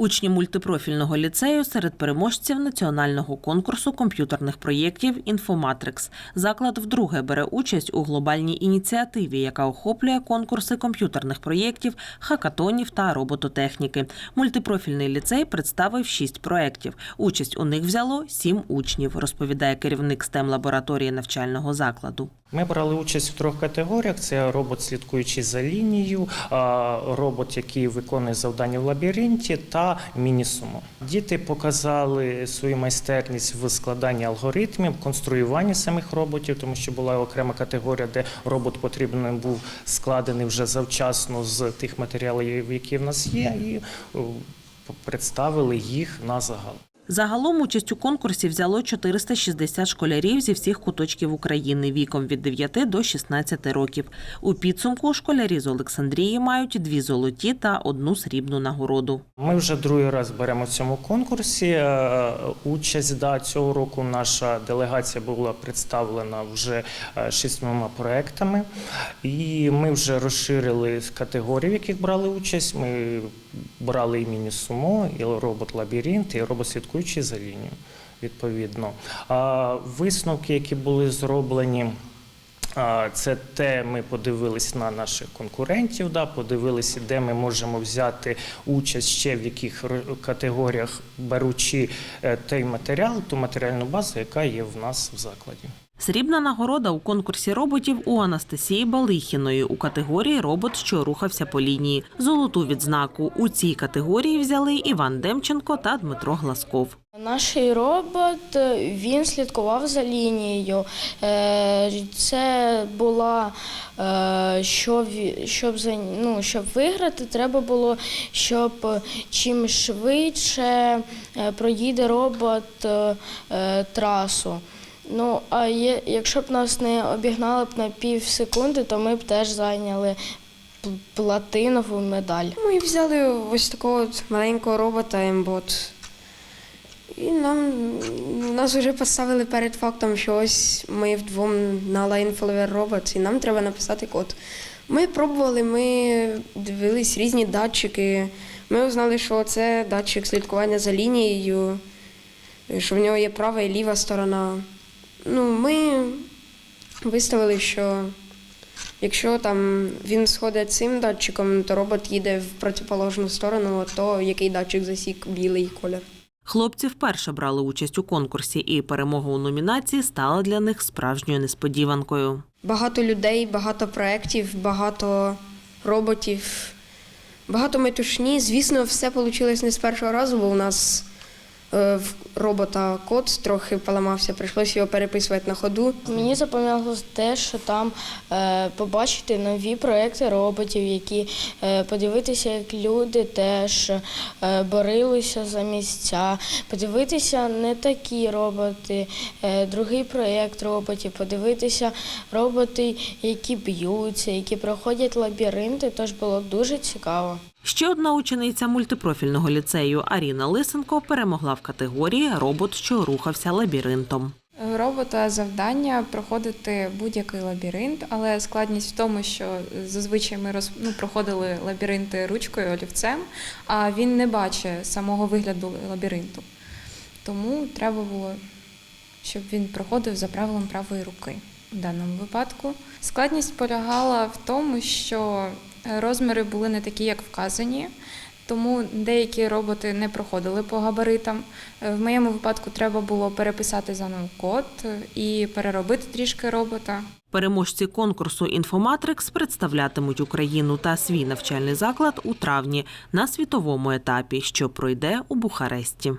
Учні мультипрофільного ліцею серед переможців національного конкурсу комп'ютерних проєктів Інфоматрикс. Заклад вдруге бере участь у глобальній ініціативі, яка охоплює конкурси комп'ютерних проєктів, хакатонів та робототехніки. Мультипрофільний ліцей представив шість проєктів. Участь у них взяло сім учнів, розповідає керівник stem лабораторії навчального закладу. Ми брали участь в трьох категоріях: це робот, слідкуючий за лінією, робот, який виконує завдання в лабіринті, та міні-сумо. Діти показали свою майстерність в складанні алгоритмів, конструюванні самих роботів, тому що була окрема категорія, де робот потрібен був складений вже завчасно з тих матеріалів, які в нас є, і представили їх на загал. Загалом участь у конкурсі взяло 460 школярів зі всіх куточків України віком від 9 до 16 років. У підсумку школярі з Олександрії мають дві золоті та одну срібну нагороду. Ми вже другий раз беремо в цьому конкурсі. Е, Участь да, цього року наша делегація була представлена вже е, шістьма проектами, і ми вже розширили категорії, в яких брали участь. Ми брали і міні-сумо, і робот-лабіринт, і робот слідкуючий за лінією. Відповідно, А висновки, які були зроблені. Це те, ми подивилися на наших конкурентів, да, подивилися, де ми можемо взяти участь ще в яких категоріях, беручи е, той матеріал, ту матеріальну базу, яка є в нас в закладі. Срібна нагорода у конкурсі роботів у Анастасії Балихіної у категорії Робот, що рухався по лінії. Золоту відзнаку у цій категорії взяли Іван Демченко та Дмитро Гласков. Наш робот він слідкував за лінією. Е, Це була е, щоб, щоб, ну, щоб виграти, треба було, щоб чим швидше е, проїде робот трасу. Ну, а є, якщо б нас не обігнали б на пів секунди, то ми б теж зайняли платинову медаль. Ми взяли ось такого от маленького робота М-бот. І нам нас вже поставили перед фактом, що ось ми вдвом на Follower робот, і нам треба написати код. Ми пробували, ми дивились різні датчики. Ми узнали, що це датчик слідкування за лінією, що в нього є права і ліва сторона. Ну, ми виставили, що Якщо там він сходить цим датчиком, то робот їде в протиположну сторону, то який датчик засік білий колір. Хлопці вперше брали участь у конкурсі, і перемога у номінації стала для них справжньою несподіванкою. Багато людей, багато проєктів, багато роботів, багато метушні. Звісно, все вийшло не з першого разу, бо у нас в робота код трохи поламався, прийшлося його переписувати на ходу. Мені запам'яталось те, що там е, побачити нові проекти роботів, які е, подивитися, як люди теж е, боролися за місця, подивитися не такі роботи, е, другий проєкт роботів, подивитися роботи, які б'ються, які проходять лабіринти. Тож було дуже цікаво. Ще одна учениця мультипрофільного ліцею Аріна Лисенко перемогла в категорії Робот, що рухався лабіринтом. Робота завдання проходити будь-який лабіринт, але складність в тому, що зазвичай ми роз, ну, проходили лабіринти ручкою, олівцем, а він не бачить самого вигляду лабіринту. Тому треба було, щоб він проходив за правилом правої руки в даному випадку. Складність полягала в тому, що розміри були не такі, як вказані. Тому деякі роботи не проходили по габаритам. Е, В моєму випадку треба було переписати заново код і переробити трішки робота. Переможці конкурсу Інфоматрикс представлятимуть Україну та свій навчальний заклад у травні на світовому етапі, що пройде у Бухаресті.